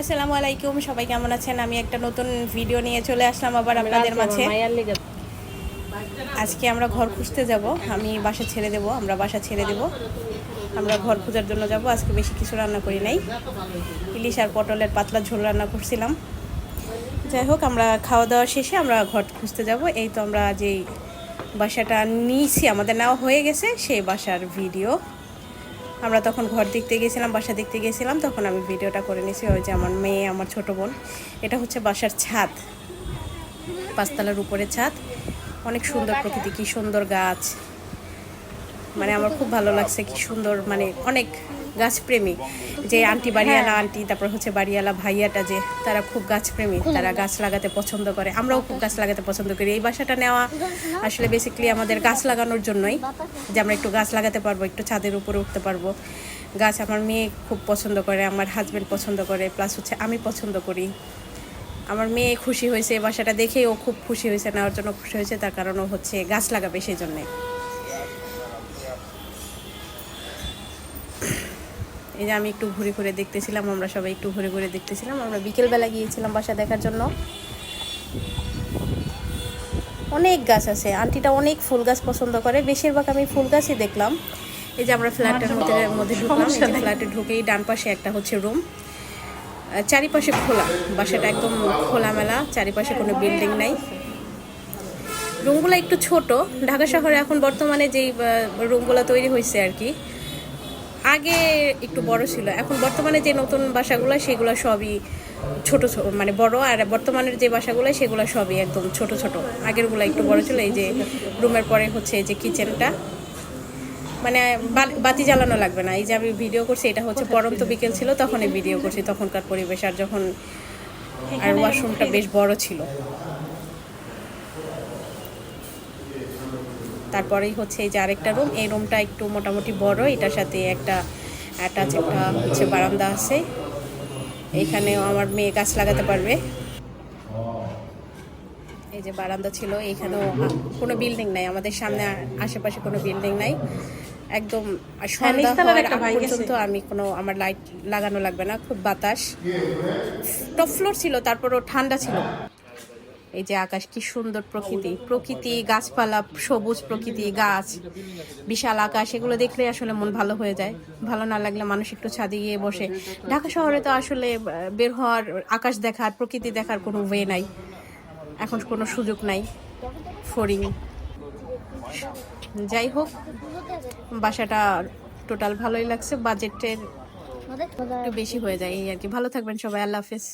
আসসালামু আলাইকুম সবাই কেমন আছেন? আমি একটা নতুন ভিডিও নিয়ে চলে আসলাম আবার আপনাদের মাঝে। আজকে আমরা ঘর খুঁজতে যাব। আমি বাসা ছেড়ে দেব আমরা বাসা ছেড়ে দেব। আমরা ঘর খোঁজার জন্য যাব আজকে বেশি কিছু রান্না করি নাই। ইলিশ আর পটলের পাতলা ঝোল রান্না করছিলাম। যাই হোক আমরা খাওয়া দাওয়া শেষে আমরা ঘর খুঁজতে যাব। এই তো আমরা যেই বাসাটা নিয়েছি আমাদের নেওয়া হয়ে গেছে সেই বাসার ভিডিও আমরা তখন ঘর দেখতে গেছিলাম, বাসা দেখতে গেছিলাম, তখন আমি ভিডিওটা করে নিয়েছি ওই যে আমার মেয়ে, আমার ছোট বোন। এটা হচ্ছে বাসার ছাদ, পাঁচতলার উপরে ছাদ। অনেক সুন্দর প্রকৃতি, কি সুন্দর গাছ। মানে আমার খুব ভালো লাগছে কি সুন্দর মানে অনেক গাছপ্রেমী। যে আন্টি বাড়িওয়ালা আন্টি তারপর হচ্ছে বাড়িওয়ালা ভাইয়াটা যে তারা খুব গাছপ্রেমী তারা গাছ লাগাতে পছন্দ করে। আমরাও খুব গাছ লাগাতে পছন্দ করি। এই বাসাটা নেওয়া আসলে বেসিক্যালি আমাদের গাছ লাগানোর জন্যই যে আমরা একটু গাছ লাগাতে পারব একটু ছাদের উপরে উঠতে পারব। গাছ আমার মেয়ে খুব পছন্দ করে আমার হাজবেন্ড পছন্দ করে প্লাস হচ্ছে আমি পছন্দ করি। আমার মেয়ে খুশি হয়েছে এই বাসাটা দেখে ও খুব খুশি হয়েছে নেওয়ার জন্য খুশি হয়েছে তার কারণ ও হচ্ছে গাছ লাগাবে সেই জন্যে এই যে আমি একটু ঘুরে ঘুরে দেখতেছিলাম আমরা সবাই একটু ঘুরে ঘুরে দেখতেছিলাম। আমরা বিকেলবেলা গিয়েছিলাম বাসা দেখার জন্য। অনেক গাছ আছে। আন্টিটা অনেক ফুল গাছ পছন্দ করে। বেশিরভাগ আমি ফুল গাছই দেখলাম। এই যে আমরা ফ্ল্যাটের মধ্যে মধ্যে ঢুকলাম। ফ্ল্যাটে ঢুকেই ডান পাশে একটা হচ্ছে রুম। চারিপাশে খোলা। বাসাটা একদম খোলামেলা। চারিপাশে কোনো বিল্ডিং নাই। রুমগুলো একটু ছোট। ঢাকা শহরে এখন বর্তমানে যেই রুমগুলো তৈরি হয়েছে আর কি আগে একটু বড় ছিল। এখন বর্তমানে যে নতুন বাসাগুলো সেগুলো সবই ছোট ছোট মানে বড় আর বর্তমানের যে বাসাগুলো সেগুলো সবই একদম ছোট ছোট। আগেরগুলো একটু বড় ছিল এই যে রুমের পরে হচ্ছে এই যে কিচেনটা। মানে বাতি জ্বালানো লাগবে না। এই যে আমি ভিডিও করছি এটা হচ্ছে পরন্ত বিকেল ছিল তখনই ভিডিও করছি তখনকার পরিবেশ। আর যখন আর ওয়াশরুমটা বেশ বড় ছিল। তারপরেই হচ্ছে এই যে আরেকটা রুম এই রুমটা একটু মোটামুটি বড় এটার সাথে একটা অ্যাটাচ একটা হচ্ছে বারান্দা আছে। এইখানেও আমার মেয়ে গাছ লাগাতে পারবে। এই যে বারান্দা ছিল এইখানেও কোনো বিল্ডিং নাই আমাদের সামনে আশেপাশে কোনো বিল্ডিং নাই। একদম সন্ধ্যা ভাই গেছে। পর্যন্ত আমি কোনো আমার লাইট লাগানো লাগবে না খুব বাতাস। টপ ফ্লোর ছিল তারপরও ঠান্ডা ছিল। এই যে আকাশ কি সুন্দর প্রকৃতি। প্রকৃতি, গাছপালা, সবুজ প্রকৃতি, গাছ, বিশাল আকাশ, এগুলো দেখলে আসলে মন ভালো হয়ে যায়। ভালো না লাগলে মানুষ একটু ছাদে গিয়ে বসে। ঢাকা শহরে তো আসলে বের হওয়ার, আকাশ দেখার, প্রকৃতি দেখার কোনো ওয়ে নাই। এখন কোনো সুযোগ নাই, ফরিং। যাই হোক, বাসাটা টোটাল ভালোই লাগছে, বাজেটের একটু বেশি হয়ে যায় এই আর কি। ভালো থাকবেন সবাই, আল্লাহ হাফেজ।